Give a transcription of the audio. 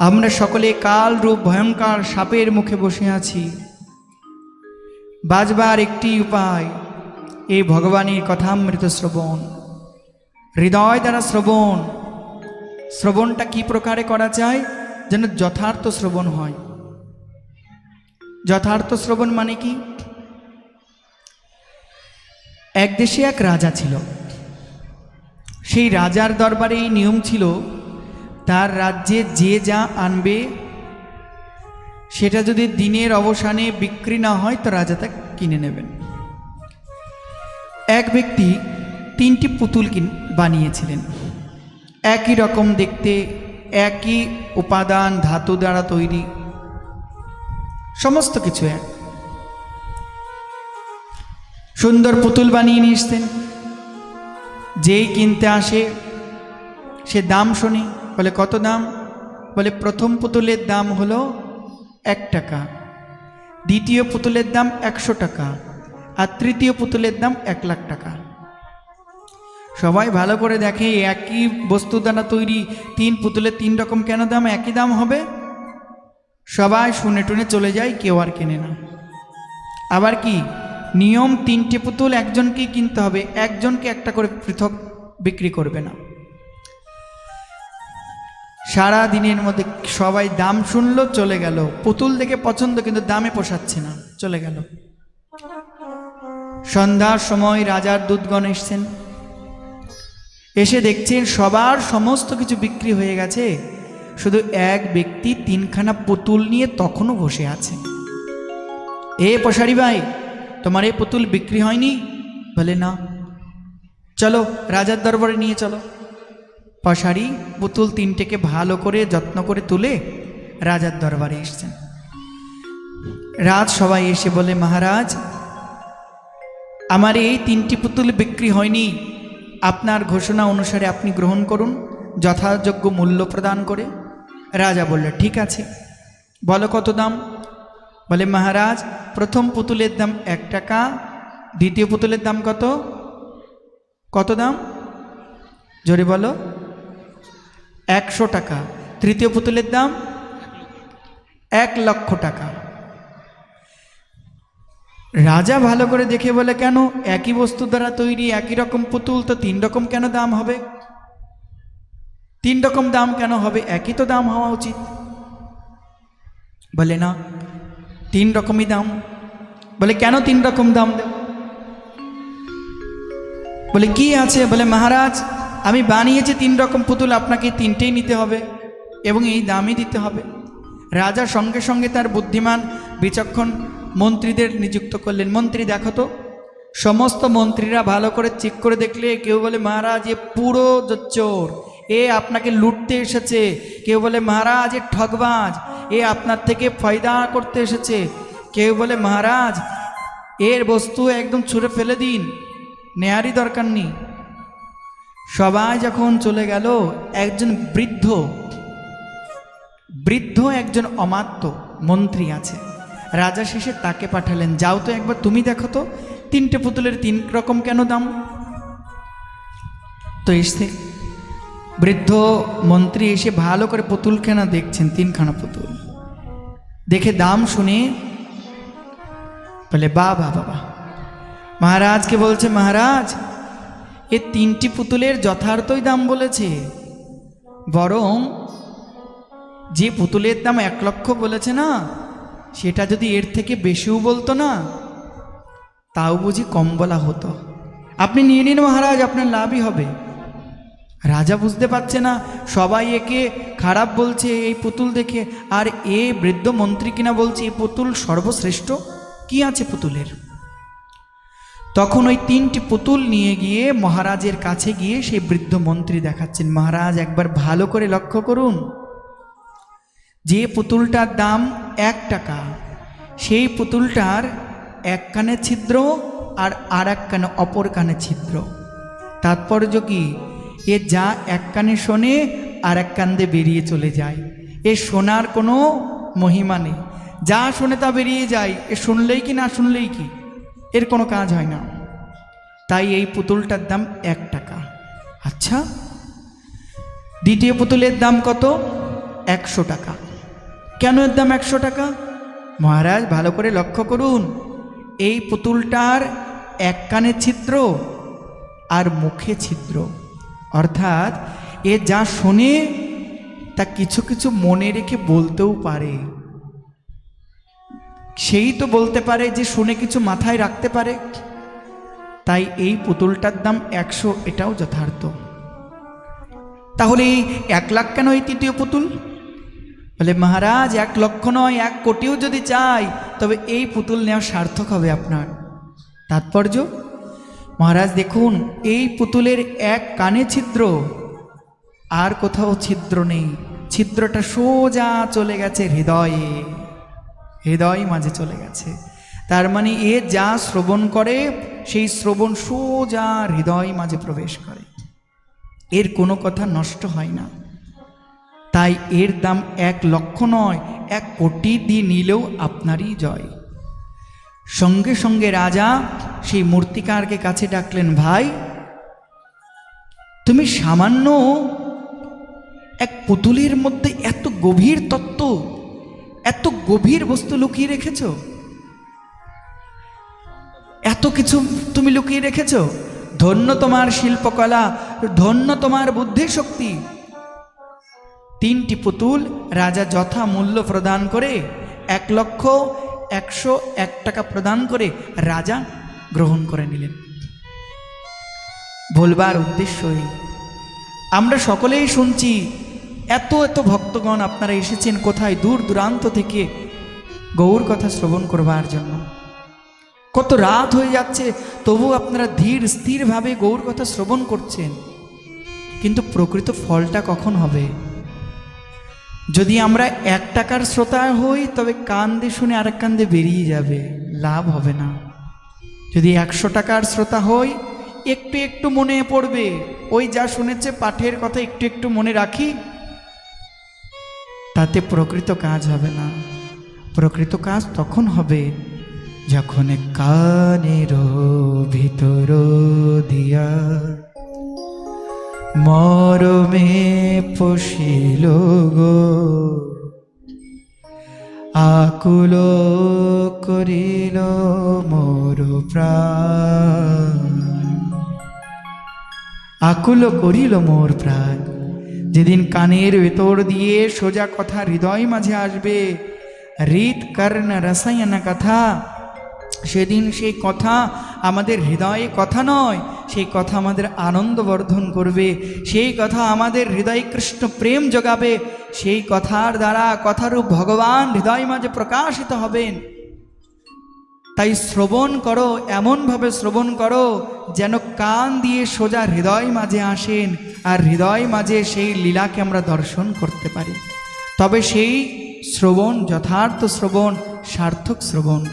আমরা সকলে কাল রূপ ভয়ঙ্কর সাপের মুখে বসে আছি। বাজবার একটি উপায়, এই ভগবানের কথামৃত শ্রবণ। হৃদয় দ্বারা শ্রবণ। শ্রবণটা কি প্রকারে করা যায়? যেন যথার্থ শ্রবণ হয়। যথার্থ শ্রবণ মানে কি? এক দেশে এক রাজা ছিল। সেই রাজার দরবারে এই নিয়ম ছিল তার রাজ্যে যে যা আনবে, সেটা যদি দিনের অবসানে বিক্রি না হয়, তো রাজা তা কিনে নেবেন। এক ব্যক্তি তিনটি পুতুল কিন, বানিয়েছিলেন। একই রকম দেখতে, একই উপাদান, ধাতু দ্বারা তৈরি, সমস্ত কিছু এক। সুন্দর পুতুল বানিয়ে নিয়ে এসছেন। যেই কিনতে আসে, সে দাম শোনে বলে কত দাম? বলে প্রথম পুতুলের দাম হলো এক টাকা। দ্বিতীয় পুতুলের দাম একশো টাকা। আর তৃতীয় পুতুলের দাম এক লাখ টাকা। সবাই ভালো করে দেখে, একই বস্তু দ্বারা তৈরি, তিন পুতুলের তিন রকম কেন দাম? একই দাম হবে? সবাই শুনে টুনে চলে যায়, কেউ আর কেনে না। আবার কি? নিয়ম তিনটে পুতুল একজনকেই কিনতে হবে, একজনকে একটা করে পৃথক বিক্রি করবে না। সারা দিনের মধ্যে সবাই দাম শুনলো, চলে গেল। পুতুল দেখে পছন্দ, কিন্তু দামে পোষাচ্ছে না, চলে গেল। সন্ধ্যার সময় রাজার দুধগণ এসছেন। এসে দেখছেন সবার সমস্ত কিছু বিক্রি হয়ে গেছে। শুধু এক ব্যক্তি তিনখানা পুতুল নিয়ে তখনও বসে আছে। এ পশারি ভাই, তোমার এই পুতুল বিক্রি হয়নি? বলে, না। চলো, রাজার দরবারে নিয়ে চলো। পশারি পুতুল তিনটেকে ভালো করে যত্ন করে তুলে রাজার দরবারে এসছেন। রাজ সবাই এসে বলে, মহারাজ, আমার এই তিনটি পুতুল বিক্রি হয়নি। আপনার ঘোষণা অনুসারে আপনি গ্রহণ করুন, যথাযোগ্য মূল্য প্রদান করে। রাজা বলল, ঠিক আছে। বলো কত দাম? বলে, মহারাজ, প্রথম পুতুলের দাম এক টাকা, দ্বিতীয় পুতুলের দাম কত? কত দাম? জোরে বলো। একশো টাকা। তৃতীয় পুতুলের দাম এক লক্ষ টাকা। রাজা ভালো করে দেখে বলে, কেন? একই বস্তু দ্বারা তৈরি একই রকম পুতুল, তো তিন রকম কেন দাম হবে? তিন রকম দাম কেন হবে? একই তো দাম হওয়া উচিত। বলে, না, তিন রকমই দাম। বলে, কেন তিন রকম দাম দেব বলে, কি আছে? বলে, মহারাজ আমি বানিয়েছি তিন রকম পুতুল, আপনাকে তিনটেই নিতে হবে এবং এই দামই দিতে হবে। রাজা সঙ্গে সঙ্গে তার বুদ্ধিমান, বিচক্ষণ মন্ত্রীদের নিযুক্ত করলেন। মন্ত্রী, দেখো তো, সমস্ত মন্ত্রীরা ভালো করে চেক করে দেখলে কেউ বলে, মহারাজ, এ পুরো চোর, এ আপনাকে লুটতে এসেছে। কেউ বলে, মহারাজ, এ ঠগবাজ, এ আপনার থেকে ফয়দা করতে এসেছে। কেউ বলে, মহারাজ, এর বস্তু একদম ছুঁড়ে ফেলে দিন, নেয়ারই দরকার নেই। সবাই যখন চলে গেল, একজন বৃদ্ধ বৃদ্ধ একজন অমাত্য মন্ত্রী আছে। রাজা শেষে তাকে পাঠালেন, যাও তো একবার, তুমি দেখো তো, তিনটে পুতুলের তিন রকম কেন দাম? তো এসে বৃদ্ধ মন্ত্রী এসে ভালো করে পুতুলখানা দেখছেন, তিনখানা পুতুল। দেখে দাম শুনে বলে বা বা বাবা মহারাজকে বলছে, মহারাজ এ তিনটি পুতুলের যথার্থই দাম বলেছে। বরং যে পুতুলের দাম এক লক্ষ বলেছে না, সেটা যদি এর থেকে বেশিও বলতো না, তাও বুঝি কম বলা হতো। আপনি নিয়ে নিন মহারাজ, আপনার লাভই হবে। রাজা বুঝতে পারছে না, সবাই একে খারাপ বলছে এই পুতুল দেখে, আর এ বৃদ্ধ মন্ত্রী কিনা বলছে এই পুতুল সর্বশ্রেষ্ঠ। কি আছে পুতুলের? তখন ওই তিনটি পুতুল নিয়ে গিয়ে মহারাজের কাছে গিয়ে সেই বৃদ্ধ মন্ত্রী দেখাচ্ছেন, মহারাজ, একবার ভালো করে লক্ষ্য করুন। যে পুতুলটার দাম এক টাকা, সেই পুতুলটার এক কানে ছিদ্র আর আর এক কানে অপর কানে ছিদ্র। তাৎপর্য কি? এ যা এক কানে শোনে আর এক কান দিয়ে বেরিয়ে চলে যায়। এ শোনার কোনো মহিমা নেই। যা শোনে তা বেরিয়ে যায়। এ শুনলেই কি, না শুনলেই কি? এর কোনো কাজ হয় না। তাই এই পুতুলটার দাম এক টাকা। আচ্ছা দ্বিতীয় পুতুলের দাম কত? একশো টাকা। কেন এর দাম একশো টাকা? মহারাজ, ভালো করে লক্ষ্য করুন। এই পুতুলটার এক কানে ছিদ্র আর মুখে ছিদ্র। অর্থাৎ এ যা শোনে, তা কিছু কিছু মনে রেখে বলতেও পারে। সেই তো বলতে পারে যে শুনে কিছু মাথায় রাখতে পারে। তাই এই পুতুলটার দাম একশো, এটাও যথার্থ। তাহলে এই এক লাখ কেন এই তৃতীয় পুতুল? বলে, মহারাজ, এক লক্ষ নয়, এক কোটিও যদি চাই, তবে এই পুতুল নেওয়া সার্থক হবে আপনার। তাৎপর্য? মহারাজ, দেখুন, এই পুতুলের এক কানে ছিদ্র। আর কোথাও ছিদ্র নেই। ছিদ্রটা সোজা চলে গেছে হৃদয়ে। হৃদয় মাঝে চলে গেছে। তার মানে এ যা শ্রবণ করে, সেই শ্রবণ সোজা হৃদয় মাঝে প্রবেশ করে। এর কোনো কথা নষ্ট হয় না। তাই এর দাম এক লক্ষ নয়, এক কোটি দিয়ে নিলেও আপনারই জয়। সঙ্গে সঙ্গে রাজা সেই মূর্তিকারকে কাছে ডাকলেন, ভাই, তুমি সামান্য এক পুতুলের মধ্যে এত গভীর তত্ত্ব এত গভীর বস্তু লুকিয়ে রেখেছ? এত কিছু তুমি লুকিয়ে রেখেছ? ধন্য তোমার শিল্পকলা, ধন্য তোমার বুদ্ধি শক্তি তিনটি পুতুল রাজা যথা মূল্য প্রদান করে, এক লক্ষ একশো এক টাকা প্রদান করে রাজা গ্রহণ করে নিলেন। বলবার উদ্দেশ্যই আমরা সকলেই শুনছি এত এত ভক্তগণ আপনারা এসেছেন কোথায়? দূর দূরান্ত থেকে গৌর কথা শ্রবণ করবার জন্য। কত রাত হয়ে যাচ্ছে, তবু আপনারা ধীর স্থিরভাবে গৌর কথা শ্রবণ করছেন। কিন্তু প্রকৃত ফলটা কখন হবে? যদি আমরা এক টাকার শ্রোতা হই, তবে কান দিয়ে শুনে আরেক কান দিয়ে বেরিয়ে যাবে, লাভ হবে না। যদি একশো টাকার শ্রোতা হই, একটু একটু মনে পড়বে। ওই যা শুনেছে পাঠের কথা একটু একটু মনে রাখি তাতে প্রকৃত কাজ হবে না। প্রকৃত কাজ তখন হবে যখন কানের ভিতর দিয়া মরমে পশিল গো। আকুল করিল মোর প্রাণ। আকুল করিল মোর প্রাণ। যেদিন কানের ভেতর দিয়ে সোজা কথা হৃদয় মাঝে আসবে হৃদ কর্ণ রসায়ন কথা, সেদিন সেই কথা আমাদের হৃদয়ে কথা নয়, সেই কথা আমাদের আনন্দ বর্ধন করবে, সেই কথা আমাদের হৃদয়ে কৃষ্ণ প্রেম জোগাবে, সেই কথার দ্বারা কথারূপ ভগবান হৃদয় মাঝে প্রকাশিত হবেন। তাই শ্রবণ করো, এমনভাবে শ্রবণ করো, যেন কান দিয়ে সোজা হৃদয় মাঝে আসেন। আর হৃদয় মাঝে সেই লীলাকে আমরা দর্শন করতে পারি। তবে সেই শ্রবণ, যথার্থ শ্রবণ, সার্থক শ্রবণ